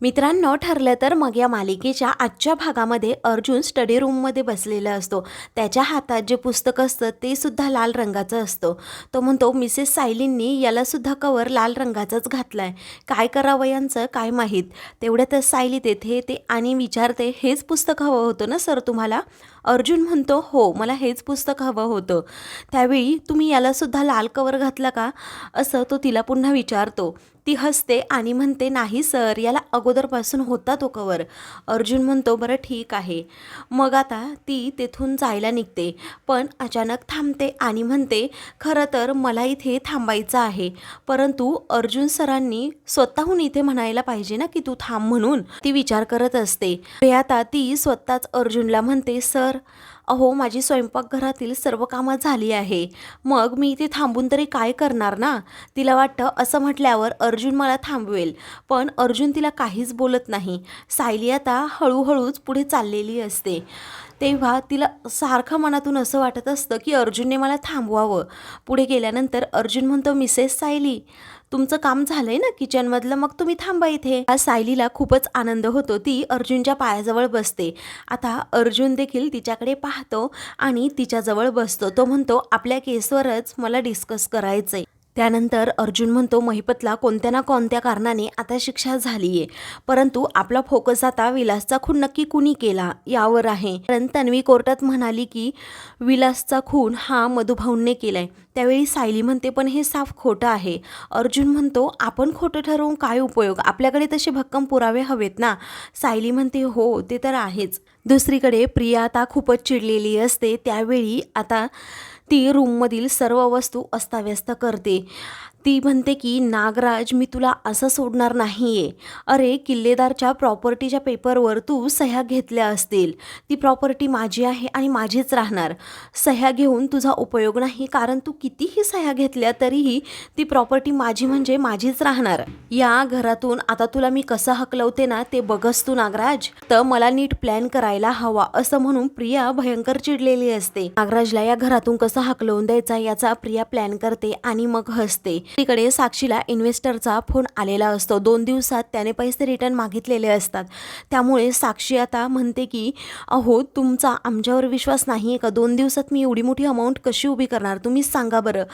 मित्रांनो ठरलं तर मग या मालिकेच्या आजच्या भागामध्ये अर्जुन स्टडी रूममध्ये बसलेला असतो. त्याच्या हातात जे पुस्तक असतं ते सुद्धा लाल रंगाचं असतं. तो म्हणतो मिसेस सायलींनी यालासुद्धा कवर लाल रंगाचाच घातलाय. काय करावं यांचं? काय माहीत? तेवढ्यातच सायली तेथे येते आणि विचारते हेच पुस्तक हवं होतं ना सर तुम्हाला? अर्जुन म्हणतो हो मला हेच पुस्तक हवं होतं. त्यावेळी तुम्ही यालासुद्धा लाल कवर घातला का? असं तो तिला पुन्हा विचारतो. ती हसते आणि म्हणते नाही सर याला अगोदरपासून होता तो कवर. अर्जुन म्हणतो बरं ठीक आहे. मग आता ती तेथून जायला निघते पण अचानक थांबते आणि म्हणते खरं तर मला इथे थांबायचं आहे परंतु अर्जुन सरांनी स्वतःहून इथे म्हणायला पाहिजे ना की तू थांब म्हणून. ती विचार करत असते. आता ती स्वतःच अर्जुनला म्हणते सर अहो माझी स्वयंपाकघरातील सर्व कामं झाली आहे. मग मी इथे थांबून तरी काय करणार ना? तिला वाटतं असं म्हटल्यावर अर्जुन मला थांबवेल. पण अर्जुन तिला काहीच बोलत नाही. सायली आता हळूहळूच पुढे चाललेली असते. तेव्हा तिला सारखं मनातून असं वाटत असतं की अर्जुनने मला थांबवावं. पुढे गेल्यानंतर अर्जुन म्हणतो मिसेस सायली तुमचं काम झालंय ना किचनमधलं मग तुम्ही थांबा इथे. सायलीला खूपच आनंद होतो. ती अर्जुनच्या पायाजवळ बसते. आता अर्जुन देखील तिच्याकडे पाहतो आणि तिच्याजवळ बसतो. तो म्हणतो आपल्या केसवरच मला डिस्कस करायचंय. त्यानंतर अर्जुन म्हणतो महिपतला कोणत्या ना कोणत्या कारणाने आता शिक्षा झाली आहे परंतु आपला फोकस आता विलासचा खून नक्की कुणी केला यावर आहे. कारण तन्वी कोर्टात म्हणाली की विलासचा खून हा मधुभाऊंने केलाय. त्यावेळी सायली म्हणते पण हे साफ खोटं आहे. अर्जुन म्हणतो आपण खोटं ठरवून काय उपयोग? आपल्याकडे तसे भक्कम पुरावे हवेत ना? सायली म्हणते हो ते तर आहेच. दुसरीकडे प्रिया आता खूपच चिडलेली असते. त्यावेळी आता ती रूममधील सर्व वस्तू अस्ताव्यस्त करते. ती म्हणते की नागराज मी तुला असं सोडणार नाही आहे अरे किल्लेदारच्या प्रॉपर्टीच्या पेपरवर तू सह्या घेतल्या असतील. ती प्रॉपर्टी माझी आहे आणि माझीच राहणार. सह्या घेऊन तुझा उपयोग नाही कारण तू कितीही सह्या घेतल्या तरीही ती प्रॉपर्टी माझी म्हणजे माझीच राहणार. या घरातून आता तुला मी कसं हकलवते ना ते बघस तू नागराज. तर मला नीट प्लॅन करायला हवा असं म्हणून प्रिया भयंकर चिडलेली असते. नागराजला या घरातून कसं हकलवून द्यायचा याचा प्रिया प्लॅन करते आणि मग हसते. तिकडे साक्षीला इन्व्हेस्टरचा फोन आलेला असतो. दोन दिवसात त्याने पैसे रिटर्न मागितलेले असतात. त्यामुळे साक्षी आता म्हणते की अहो तुमचा आमच्यावर विश्वास नाही आहे का? दोन दिवसात मी एवढी मोठी अमाऊंट कशी उभी करणार? तुम्हीच सांगा बरं.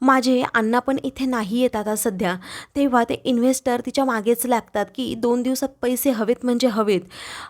माझे अण्णा पण इथे नाही येत आता सध्या. तेव्हा ते इन्व्हेस्टर तिच्या मागेच लागतात की दोन दिवसात पैसे हवेत म्हणजे हवेत.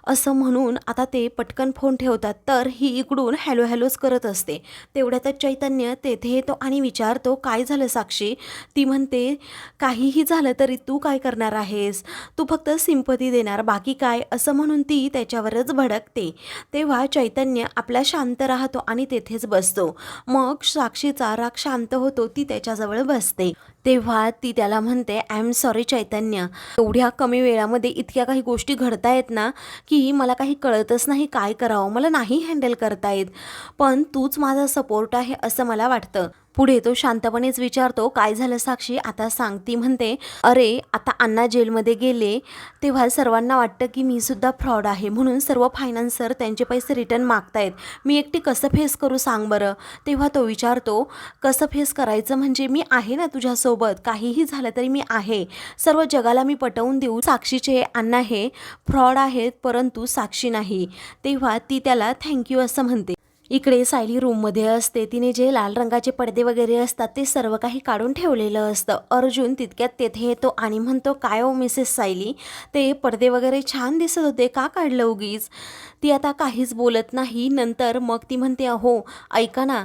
असं म्हणून आता ते पटकन फोन ठेवतात. तर ही इकडून हॅलो हॅलोच करत असते. तेवढ्यातच चैतन्य तेथे येतो आणि विचारतो काय झालं साक्षी? ती म्हणते काहीही झालं तरी तू काय करणार आहेस? तू फक्त सिंपती देणार बाकी काय? असं म्हणून ती त्याच्यावरच भडकते. तेव्हा चैतन्य आपला शांत राहतो आणि तेथेच बसतो. मग साक्षीचा राग शांत होतो ती त्याच्याजवळ बसते. तेव्हा ती त्याला म्हणते आय एम सॉरी चैतन्य. एवढ्या कमी वेळामध्ये इतक्या काही गोष्टी घडता येत ना की मला काही कळतच नाही काय करावं. मला नाही हँडल करता येत. पण तूच माझा सपोर्ट आहे असं मला वाटतं. पुढे तो शांतपणेच विचारतो काय झालं साक्षी? आता सांग. ती म्हणते अरे आता अण्णा जेलमध्ये गेले तेव्हा सर्वांना वाटतं की मी सुद्धा फ्रॉड आहे. म्हणून सर्व फायनान्सर त्यांचे पैसे रिटर्न मागतायत. मी एकटी कसं फेस करू सांग बरं? तेव्हा तो विचारतो कसं फेस करायचं? म्हणजे मी आहे ना तुझ्यासोबत? काहीही झालं तरी मी आहे. सर्व जगाला मी पटवून देऊ. साक्षीचे अण्णा हे फ्रॉड आहेत परंतु साक्षी नाही. तेव्हा ती त्याला थँक्यू असं म्हणते. इकडे सायली रूममध्ये असते. तिने जे लाल रंगाचे पडदे वगैरे असतात ते सर्व काही काढून ठेवलेलं असतं. अर्जुन तितक्यात तेथे येतो आणि म्हणतो काय हो मिसेस सायली? ते पडदे वगैरे छान दिसत होते. का काढलं उगीच? ती आता काहीच बोलत नाही. नंतर मग ती म्हणते अहो ऐका ना.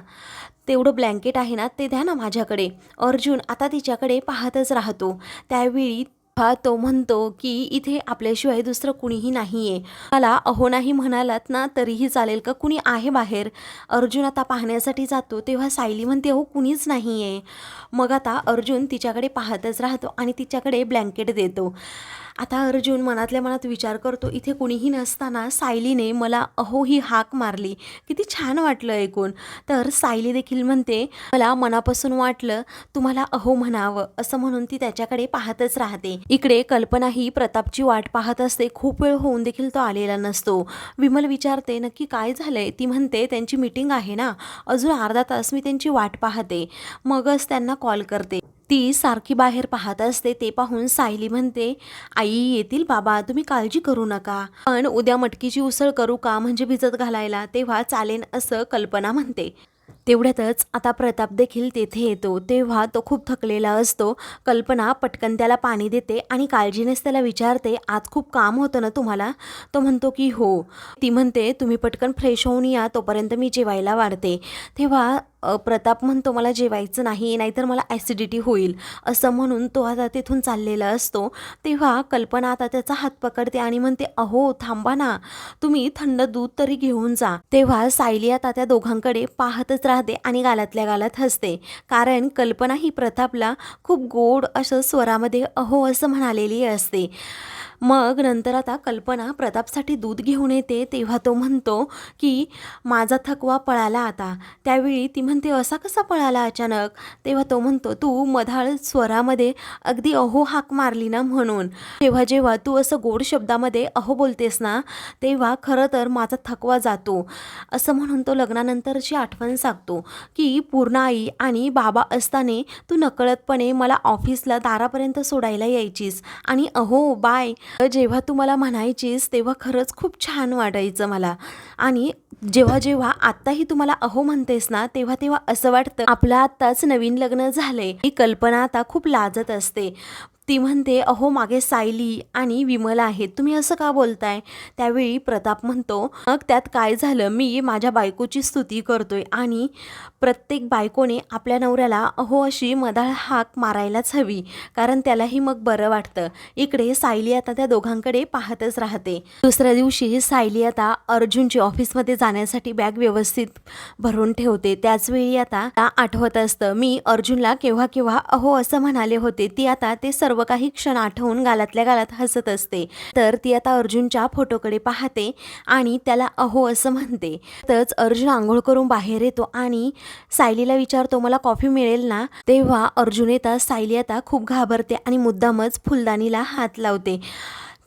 तेवढं ब्लँकेट आहे ना ते द्या ना माझ्याकडे. अर्जुन आता तिच्याकडे पाहतच राहतो. त्यावेळी हा तो म्हणतो की इथे आपल्याशिवाय दुसरं कुणीही नाही आहे मला अहो नाही म्हणालात ना तरीही चालेल का? कुणी आहे बाहेर? अर्जुन आता पाहण्यासाठी जातो तेव्हा सायली म्हणते अहो कुणीच नाही आहे मग आता अर्जुन तिच्याकडे पाहतच राहतो आणि तिच्याकडे ब्लँकेट देतो. आता अर्जुन मनातल्या मनात विचार करतो इथे कुणीही नसताना सायलीने मला अहो ही हाक मारली. किती छान वाटलं ऐकून. तर सायली देखील म्हणते मला मनापासून वाटलं तुम्हाला अहो म्हणावं असं म्हणून ती त्याच्याकडे पाहतच राहते. इकडे कल्पना ही प्रतापची वाट पाहत असते. खूप वेळ होऊन देखील तो आलेला नसतो. विमल विचारते नक्की काय झालंय? ती म्हणते त्यांची मीटिंग आहे ना. अजून अर्धा तास मी त्यांची वाट पाहते. मगच त्यांना कॉल करते. ती सारखी बाहेर पाहत असते ते पाहून सायली म्हणते आई येतील बाबा तुम्ही काळजी करू नका. पण उद्या मटकीची उसळ करू का म्हणजे भिजत घालायला? तेव्हा चालेल असं कल्पना म्हणते. तेवढ्यातच आता प्रताप देखील तेथे येतो. तेव्हा तो खूप थकलेला असतो. कल्पना पटकन त्याला पाणी देते आणि काळजीनेच त्याला विचारते आज खूप काम होतं ना तुम्हाला? तो म्हणतो की हो. ती म्हणते तुम्ही पटकन फ्रेश होऊन या तोपर्यंत मी जेवायला वाढते. तेव्हा प्रताप म्हणतो मला जेवायचं नाही नाहीतर मला ॲसिडिटी होईल. असं म्हणून तो आता तिथून चाललेला असतो. तेव्हा कल्पना आता त्याचा हात पकडते आणि म्हणते अहो थांबा ना. तुम्ही थंड दूध तरी घेऊन जा. तेव्हा सायली आता त्या दोघांकडे पाहतच राहते आणि गालातल्या गालात हसते. कारण कल्पना ही प्रतापला खूप गोड असं स्वरामध्ये अहो असं म्हणालेली असते. मग नंतर आता कल्पना प्रतापसाठी दूध घेऊन येते. तेव्हा तो म्हणतो की माझा थकवा पळाला आता. त्यावेळी ती म्हणते असा कसा पळाला अचानक? तेव्हा तो म्हणतो तू मधाळ स्वरामध्ये अगदी अहो हाक मारली ना म्हणून. तेव्हा जेव्हा तू असं गोड शब्दामध्ये अहो बोलतेस ना तेव्हा खरं तर माझा थकवा जातो. असं म्हणून तो लग्नानंतरची आठवण सांगतो की पूर्ण आई आणि बाबा असताना तू नकळतपणे मला ऑफिसला दारापर्यंत सोडायला यायचीस आणि अहो बाय जेव्हा तू मला म्हणायचीस तेव्हा खरंच खूप छान वाटायचं मला. आणि जेव्हा जेव्हा आत्ताही तुम्हाला अहो म्हणतेस ना तेव्हा तेव्हा असं वाटतं आपलं आत्ताच नवीन लग्न झालंय. ही कल्पना आता खूप लाजत असते. ती म्हणते अहो मागे सायली आणि विमला आहेत. तुम्ही असं का बोलताय? त्यावेळी प्रताप म्हणतो मग त्यात काय झालं? मी माझ्या बायकोची स्तुती करतोय आणि प्रत्येक बायकोने आपल्या नवऱ्याला अहो अशी मधाळ हाक मारायलाच हवी कारण त्यालाही मग बरं वाटतं. इकडे सायली आता त्या दोघांकडे पाहतच राहते. दुसऱ्या दिवशी सायली आता अर्जुनची ऑफिसमध्ये जाण्यासाठी बॅग व्यवस्थित भरून ठेवते. त्याचवेळी आता त्या आठवत असतं मी अर्जुनला केव्हा केव्हा अहो असं म्हणाले होते. ती आता ते सर्व काही क्षण आठवून गालातल्या गालात हसत असते. तर ती आता अर्जुनच्या फोटोकडे पाहते आणि त्याला अहो असं म्हणते. तच अर्जुन आंघोळ करून बाहेर येतो आणि सायलीला विचारतो मला कॉफी मिळेल ना? तेव्हा अर्जुन येता सायली आता खूप घाबरते आणि मुद्दामच फुलदाणीला हात लावते.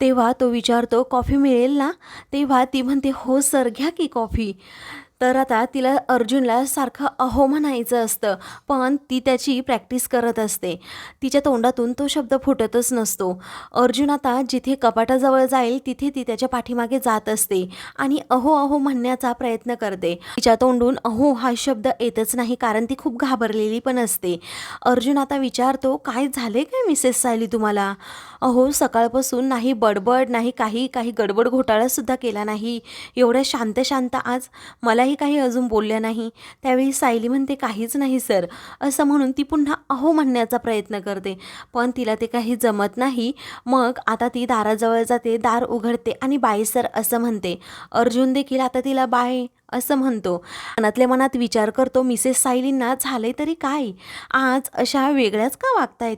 तेव्हा तो विचारतो कॉफी मिळेल ना? तेव्हा ती म्हणते हो सर घ्या की कॉफी. तर आता तिला अर्जुनला सारखं अहो म्हणायचं असतं पण ती त्याची प्रॅक्टिस करत असते. तिच्या तोंडातून तो शब्द फुटतच नसतो. अर्जुन आता जिथे कपाटाजवळ जाईल तिथे ती त्याच्या पाठीमागे जात असते आणि अहो अहो म्हणण्याचा प्रयत्न करते. तिच्या तोंडून अहो हा शब्द येतच नाही कारण ती खूप घाबरलेली पण असते. अर्जुन आता विचारतो काय झाले काय मिसेस सायली तुम्हाला? अहो सकाळपासून नाही बडबड नाही काही काही गडबड घोटाळासुद्धा केला नाही. एवढ्या शांत शांत आज. मलाही काही अजून बोलल्या नाही. त्यावेळी सायली म्हणते काहीच नाही सर. असं म्हणून ती पुन्हा अहो म्हणण्याचा प्रयत्न करते. पण तिला ते काही जमत नाही. मग आता ती दाराजवळ जाते दार उघडते आणि बाय सर असं म्हणते. अर्जुन देखील आता तिला बाय असं म्हणतो. मनातल्या मनात विचार करतो मिसेस सायलींना झाले तरी काय? आज अशा वेगळ्याच का वागतायत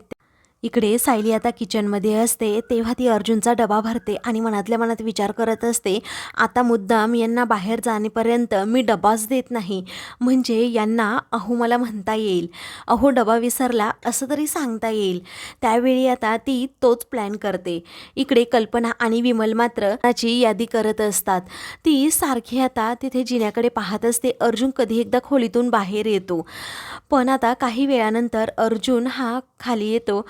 इकडे सायली आता किचनमध्ये असते तेव्हा ती अर्जुनचा डबा भरते आणि मनातल्या मनात विचार करत असते आता मुद्दाम यांना बाहेर जाणेपर्यंत मी डबाच देत नाही. म्हणजे यांना अहो मला म्हणता येईल. अहो डबा विसरला असं तरी सांगता येईल. त्यावेळी आता ती तोच प्लॅन करते. इकडे कल्पना आणि विमल मात्र त्याची यादी करत असतात. ती सारखी आता तिथे जिन्याकडे पाहत असते अर्जुन कधी एकदा खोलीतून बाहेर येतो. पण आता काही वेळानंतर अर्जुन हा खाली येतो.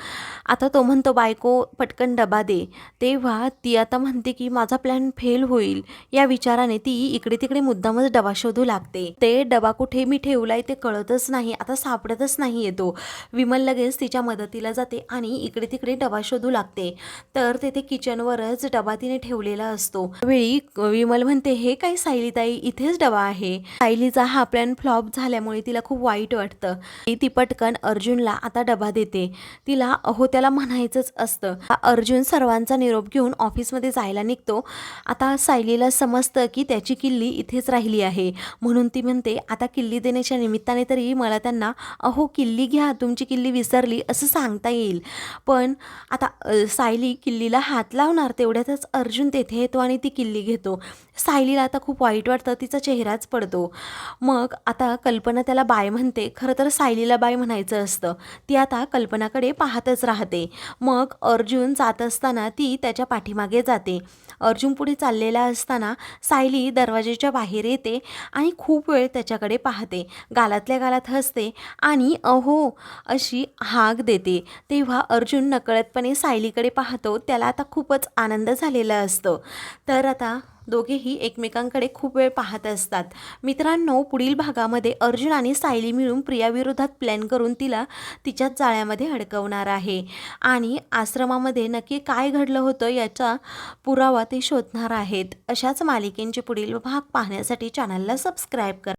आता तो म्हणतो बायको पटकन डबा दे. तेव्हा ती आता म्हणते की माझा प्लॅन फेल होईल. या विचाराने ती इकडे तिकडे मुद्दामच डबा शोधू लागते. ते डबा कुठे मी ठेवलाय ते कळतच नाही. आता सापडतच नाही येतो विमल लगेच तिच्या मदतीला जाते आणि इकडे तिकडे डबा शोधू लागते. तर तेथे किचनवरच डबा तिने ठेवलेला असतो. वेळी विमल म्हणते हे काय सायलीताई इथेच डबा आहे. सायलीचा हा प्लॅन फ्लॉप झाल्यामुळे तिला खूप वाईट वाटतं. ती पटकन अर्जुनला आता डबा देते. तिला अहो त्याला म्हणायचंच असतं. अर्जुन सर्वांचा निरोप घेऊन ऑफिसमध्ये जायला निघतो. आता सायलीला समजतं की त्याची किल्ली इथेच राहिली आहे. म्हणून ती म्हणते आता किल्ली देण्याच्या निमित्ताने तरी मला त्यांना अहो किल्ली घ्या तुमची किल्ली विसरली असं सांगता येईल. पण आता सायली किल्लीला हात लावणार तेवढ्यातच अर्जुन तेथे येतो आणि ती किल्ली घेतो. सायलीला आता खूप वाईट वाटतं तिचा चेहराच पडतो. मग आता कल्पना त्याला बाय म्हणते. खरं तर सायलीला बाय म्हणायचं असतं. ती आता कल्पनाकडे पाहतच बघतच राहते. मग अर्जुन जात असताना ती त्याच्या पाठीमागे जाते. अर्जुन पुढे चाललेला असताना सायली दरवाजेच्या बाहेर येते आणि खूप वेळ त्याच्याकडे पाहते. गालातल्या गालात हसते आणि अहो अशी हाक देते. तेव्हा अर्जुन नकळतपणे सायलीकडे पाहतो. त्याला आता खूपच आनंद झालेला असतो. तर आता दोघेही एकमेकांकडे खूप वेळ पाहत असतात. मित्रांनो पुढील भागामध्ये अर्जुन आणि सायली मिळून प्रियाविरोधात प्लॅन करून तिला तिच्याच जाळ्यामध्ये अडकवणार आहे. आणि आश्रमामध्ये नक्की काय घडलं होतं याचा पुरावा ते शोधणार आहेत. अशाच मालिकेंचे पुढील भाग पाहण्यासाठी चॅनलला सबस्क्राईब करा.